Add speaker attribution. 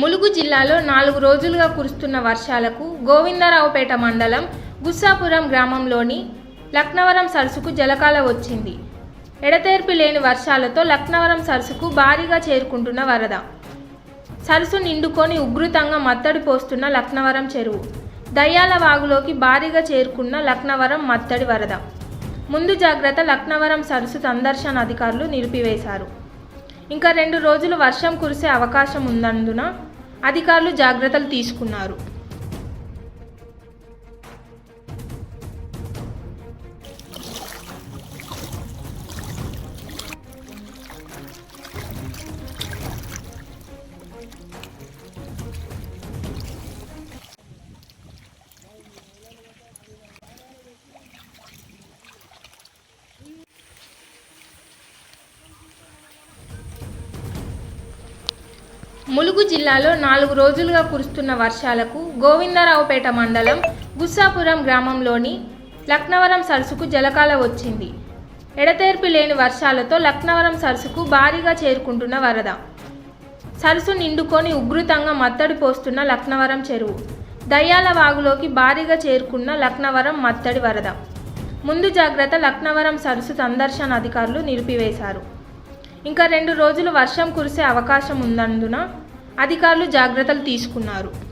Speaker 1: ములుగు జిల్లాలో నాలుగు రోజులుగా కురుస్తున్న వర్షాలకు గోవిందరావుపేట మండలం గుస్సాపురం గ్రామంలోని లక్నవరం సరస్సుకు జలకాల వచ్చింది. ఎడతెరిపి లేని వర్షాలతో లక్నవరం సరస్సుకు భారీగా చేరుకుంటున్న వరద. సరస్సు నిండుకొని ఉగ్రతంగా మత్తడి పోస్తున్న లక్నవరం చెరువు. దయ్యాల వాగులోకి భారీగా చేరుకున్న లక్నవరం మత్తడి వరద. ముందు జాగ్రత్త లక్నవరం సరస్సు సందర్శన అధికారులు నిలిపివేశారు. ఇంకా రెండు రోజులు వర్షం కురిసే అవకాశం ఉన్నందున అధికారులు జాగ్రత్తలు తీసుకున్నారు. ములుగు జిల్లాలో నాలుగు రోజులుగా కురుస్తున్న వర్షాలకు గోవిందరావుపేట మండలం గుస్సాపురం గ్రామంలోని లక్నవరం సరస్సుకు జలకాల వచ్చింది. ఎడతెరిపి లేని వర్షాలతో లక్నవరం సరస్సుకు భారీగా చేరుకుంటున్న వరద. సరస్సు నిండుకొని ఉగ్రతంగా మత్తడి పోస్తున్న లక్నవరం చెరువు. దయ్యాల వాగులోకి భారీగా చేరుకున్న లక్నవరం మత్తడి వరద. ముందు జాగ్రత్త లక్నవరం సరస్సు సందర్శన అధికారులు నిలిపివేశారు. ఇంకా రెండు రోజులు వర్షం కురిసే అవకాశం ఉన్నందున అధికారులు జాగ్రత్తలు తీసుకున్నారు.